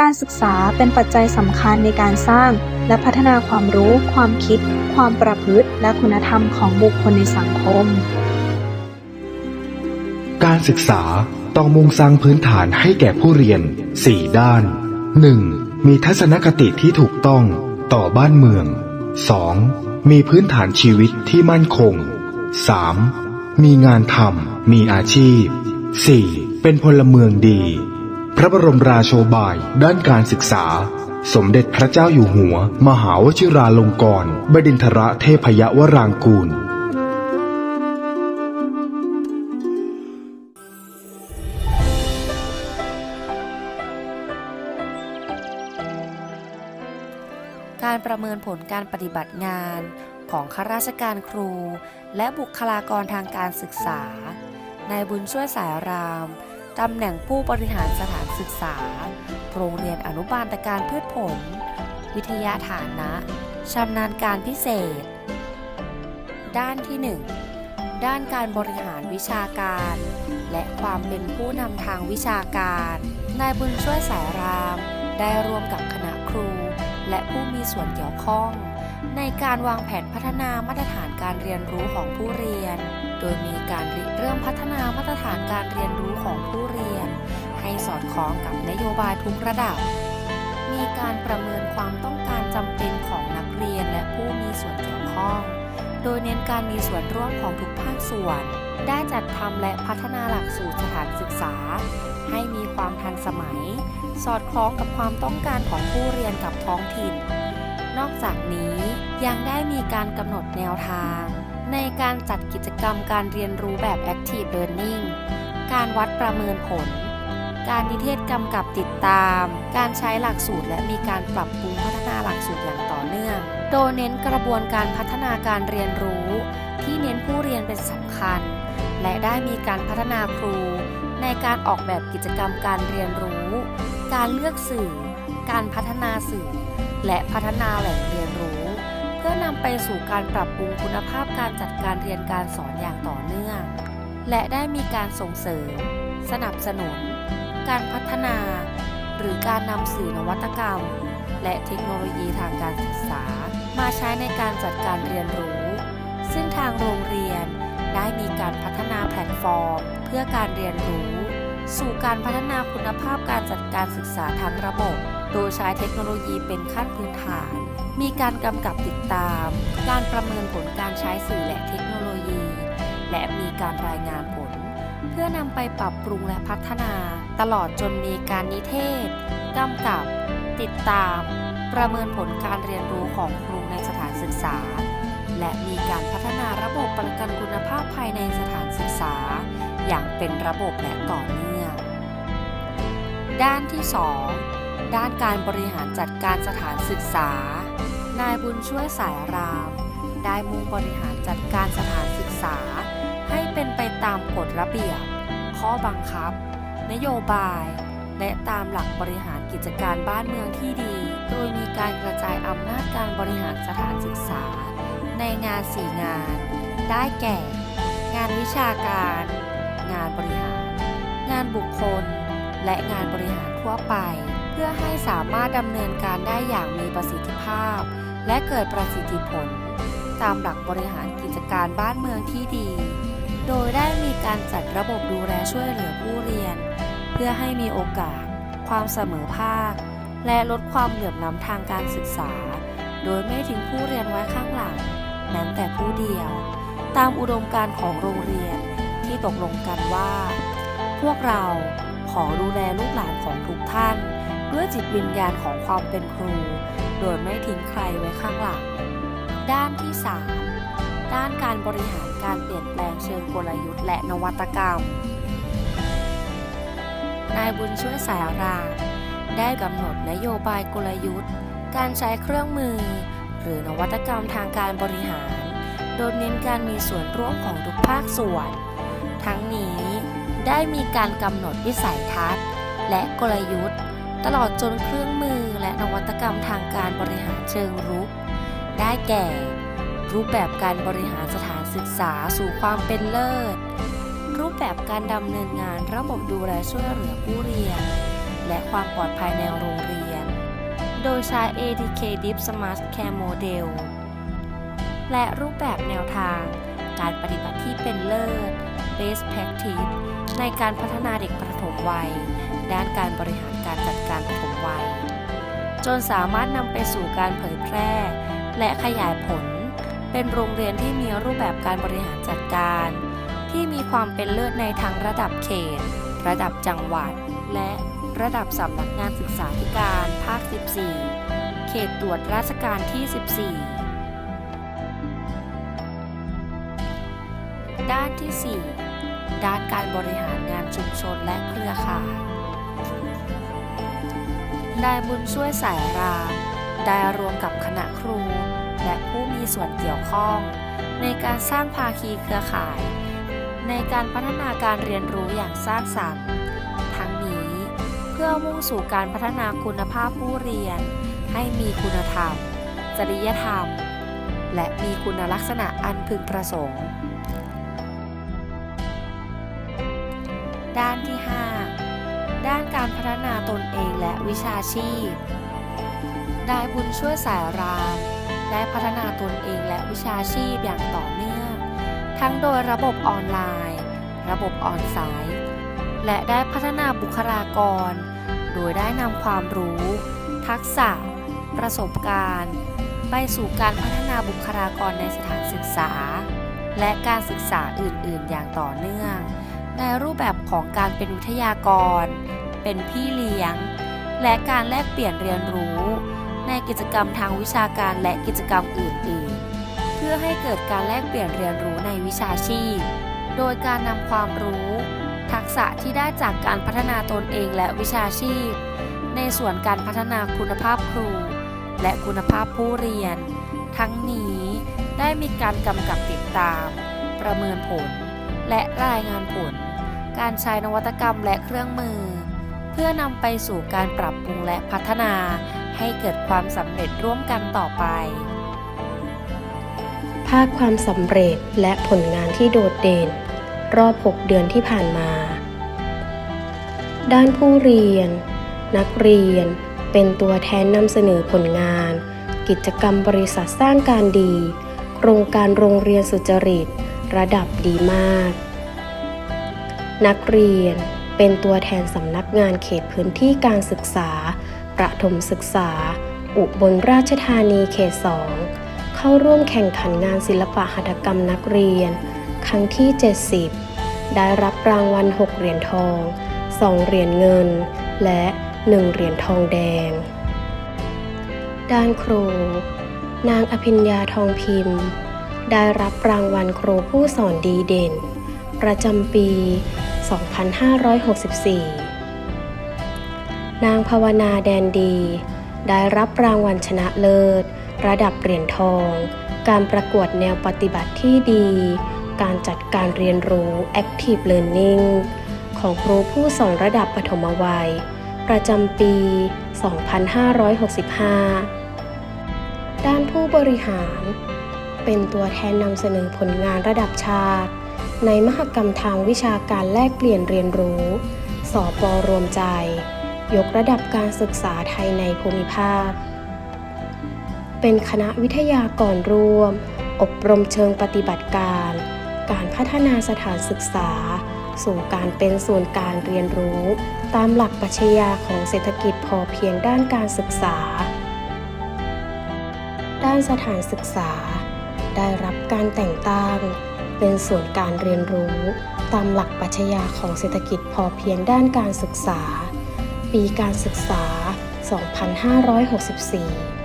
การศึกษาเป็นปัจจัยสำคัญในการสร้าง และพัฒนาความรู้ ความคิด ความประพฤติ และคุณธรรมของบุคคลในสังคม การศึกษาต้องมุ่งสร้างพื้นฐานให้แก่ผู้เรียน 4 ด้าน 1. มีทัศนคติที่ถูกต้อง ต่อบ้านเมือง 2. มีพื้นฐานชีวิตที่มั่นคง 3. มีงานทำมีอาชีพ 4. เป็นพลเมืองดี พระบรมราโชบาย ด้านการศึกษา สมเด็จพระเจ้าอยู่หัว มหาวชิราลงกรณบดินทรเทพยวรางกูล การประเมินผลการปฏิบัติงานของข้าราชการครู และบุคลากรทางการศึกษานายบุญช่วยสายราม ตำแหน่งผู้บริหารสถานศึกษา โรงเรียนอนุบาลตะการพืชผล วิทยาฐานะชำนาญการพิเศษ ด้านที่ 1 ด้านการบริหารวิชาการ และความเป็นผู้นำทางวิชาการ นายบุญช่วยสายราม ได้ร่วมกับคณะครู และผู้มีส่วนเกี่ยวข้อง ในการวางแผนพัฒนามาตรฐานการเรียนรู้ของผู้เรียน โดยมีการริเริ่มพัฒนามาตรฐานการเรียนรู้ของผู้เรียน ให้สอดคล้องกับนโยบายทุกระดับ มีการประเมินความต้องการจำเป็นของนักเรียนและผู้มีส่วนเกี่ยวข้อง โดยเน้นการมีส่วนร่วมของทุกภาคส่วน ได้จัดทำและพัฒนาหลักสูตรสถานศึกษา ให้มีความทันสมัย สอดคล้องกับความต้องการของผู้เรียนกับท้องถิ่น นอกจากนี้ยังได้มีการกำหนดแนวทาง ในการจัดกิจกรรมการเรียนรู้แบบ Active Learning การวัดประเมินผล การนิเทศกำกับติดตาม การใช้หลักสูตรและมีการปรับปรุงพัฒนาหลักสูตรอย่างต่อเนื่อง โดยเน้นกระบวนการพัฒนาการเรียนรู้ ที่เน้นผู้เรียนเป็นสำคัญ และได้มีการพัฒนาครู ในการออกแบบกิจกรรมการเรียนรู้ การเลือกสื่อ การพัฒนาสื่อ และพัฒนาแหล่งเรียนรู้ พื่อนำไปสู่การปรับปรุงคุณภาพการจัดการเรียนการสอนอย่างต่อเนื่อง และได้มีการส่งเสริม สนับสนุน การพัฒนา หรือการนำสื่อนวัตกรรม และเทคโนโลยีทางการศึกษา มาใช้ในการจัดการเรียนรู้ ซึ่งทางโรงเรียนได้มีการพัฒนาแพลตฟอร์ม เพื่อการเรียนรู้ สู่การพัฒนาคุณภาพการจัดการศึกษาทั้งระบบ โดยใช้เทคโนโลยีเป็นขั้นพื้นฐาน มีการกำกับติดตาม การประเมินผลการใช้สื่อและเทคโนโลยี และมีการรายงานผล เพื่อนำไปปรับปรุงและพัฒนา ตลอดจนมีการนิเทศกำกับ ติดตาม ประเมินผลการเรียนรู้ของครูในสถานศึกษา และมีการพัฒนาระบบประกันคุณภาพภายในสถานศึกษา อย่างเป็นระบบและต่อเนื่อง ด้านที่ 2 ด้านการบริหารจัดการสถานศึกษา นายบุญช่วยสายราม ได้มุ่งบริหารจัดการสถานศึกษา ให้เป็นไปตามกฎระเบียบ ข้อบังคับ นโยบาย และตามหลักบริหารกิจการบ้านเมืองที่ดี โดยมีการกระจายอำนาจการบริหารสถานศึกษา ในงาน4งาน ได้แก่ งานวิชาการ งานบริหาร งานบุคคล และงานบริหารทั่วไป พื่อให้สามารถดำเนินการได้อย่างมีประสิทธิภาพ และเกิดประสิทธิผล ตามหลักบริหารกิจการบ้านเมืองที่ดี โดยได้มีการจัดระบบดูแลช่วยเหลือผู้เรียน เพื่อให้มีโอกาส ความเสมอภาค และลดความเหลื่อมล้ำทางการศึกษา โดยไม่ทิ้งผู้เรียนไว้ข้างหลังแม้แต่ผู้เดียว ตามอุดมการของโรงเรียนที่ตกลงกันว่า พวกเราขอดูแลลูกหลานของทุกท่าน ด้วยจิตวิญญาณของความเป็นครู โดยไม่ทิ้งใครไว้ข้างหลัง ด้านที่ 3 ด้านการบริหารการเปลี่ยนแปลงเชิงกลยุทธ์และนวัตกรรม นายบุญช่วยสายรามได้กำหนดนโยบายกลยุทธ์ การใช้เครื่องมือ หรือนวัตกรรมทางการบริหาร โดยเน้นการมีส่วนร่วมของทุกภาคส่วน ทั้งนี้ได้มีการกำหนดวิสัยทัศน์ และกลยุทธ์ ตลอดจนเครื่องมือและนวัตกรรมทางการบริหารเชิงรุก ได้แก่ รูปแบบการบริหารสถานศึกษาสู่ความเป็นเลิศ รูปแบบการดำเนินงานระบบดูแลช่วยเหลือผู้เรียน และความปลอดภัยในโรงเรียน โดยใช้ ADK Deep Smart Care Model และรูปแบบแนวทาง การปฏิบัติที่เป็นเลิศ Best Practice ในการพัฒนาเด็กประถมวัย ด้านการบริหารการจัดการปฐมวัย จนสามารถนำไปสู่การเผยแพร่ และขยายผล เป็นโรงเรียนที่มีรูปแบบการบริหารจัดการ ที่มีความเป็นเลิศในทั้งระดับเขต ระดับจังหวัด และระดับสำนักงานศึกษาธิการภาค 14 เขตตรวจราชการที่ 14 ด้านที่ 4 ด้านการบริหารงานชุมชนและเครือข่าย นายบุญช่วยสายราม ได้รวมกับคณะครู และผู้มีส่วนเกี่ยวข้อง ในการสร้างภาคีเครือข่าย ในการพัฒนาการเรียนรู้อย่างสร้างสรรค์ ทั้งนี้เพื่อมุ่งสู่การพัฒนาคุณภาพผู้เรียน ให้มีคุณธรรม จริยธรรมและมีคุณลักษณะอันพึงประสงค์ ด้านที่ 5 ด้านการพัฒนาตนเองและวิชาชีพ ได้บุญช่วยสายรามได้พัฒนาตนเองและวิชาชีพอย่างต่อเนื่อง ทั้งโดยระบบออนไลน์ ระบบออนไซต์ และได้พัฒนาบุคลากร โดยได้นำความรู้ ทักษะ ประสบการณ์ ไปสู่การพัฒนาบุคลากรในสถานศึกษา และการศึกษาอื่น ๆ อย่างต่อเนื่อง ในรูปแบบของการเป็นวิทยากร เป็นพี่เลี้ยง และการแลกเปลี่ยนเรียนรู้ ในกิจกรรมทางวิชาการและกิจกรรมอื่น ๆ เพื่อให้เกิดการแลกเปลี่ยนเรียนรู้ในวิชาชีพ โดยการนำความรู้ ทักษะที่ได้จากการพัฒนาตนเองและวิชาชีพ ในส่วนการพัฒนาคุณภาพครู และคุณภาพผู้เรียน ทั้งนี้ได้มีการกำกับติดตาม ประเมินผลและรายงานผล การใช้นวัตกรรมและเครื่องมือ เพื่อนำไปสู่การปรับปรุงและพัฒนาให้เกิดความสำเร็จร่วมกันต่อไป ภาคความสำเร็จและผลงานที่โดดเด่น รอบ 6 เดือนที่ผ่านมา ด้านผู้เรียน นักเรียนเป็นตัวแทนนำเสนอผลงาน กิจกรรมบริษัทสร้างการดี โครงการโรงเรียนสุจริต ระดับดีมาก นักเรียน เป็นตัวแทนสำนักงานเขตพื้นที่การศึกษา ประถมศึกษา อุบลราชธานีเขต 2 เข้าร่วมแข่งขันงานศิลปะหัตถกรรมนักเรียน ครั้งที่ 70 ได้รับรางวัล 6 เหรียญทอง 2 เหรียญเงิน และ 1 เหรียญทองแดง ด้านครู นางอภิญญาทองพิมพ์ ได้รับรางวัลครูผู้สอนดีเด่น ประจำปี 2564 นางภาวนาแดนดี ได้รับรางวัลชนะเลิศ ระดับเหรียญทอง การประกวดแนวปฏิบัติที่ดี การจัดการเรียนรู้ Active Learning ของครูผู้สอนระดับปฐมวัย ประจำปี 2565 ด้านผู้บริหาร เป็นตัวแทนนำเสนอผลงานระดับชาติ ในมหกรรมทางวิชาการแลกเปลี่ยนเรียนรู้ สอปอรวมใจ ยกระดับการศึกษาไทยในภูมิภาค เป็นคณะวิทยากรร่วม อบรมเชิงปฏิบัติการ การพัฒนาสถานศึกษา สู่การเป็นส่วนการเรียนรู้ ตามหลักปรัชญาของเศรษฐกิจพอเพียงด้านการศึกษา ด้านสถานศึกษา ได้รับการแต่งตั้ง เป็นส่วนย์การเรียนรู้ ตามหลักปรัชญาของเศรษฐกิจพอเพียงด้านการศึกษา ปีการศึกษา 2564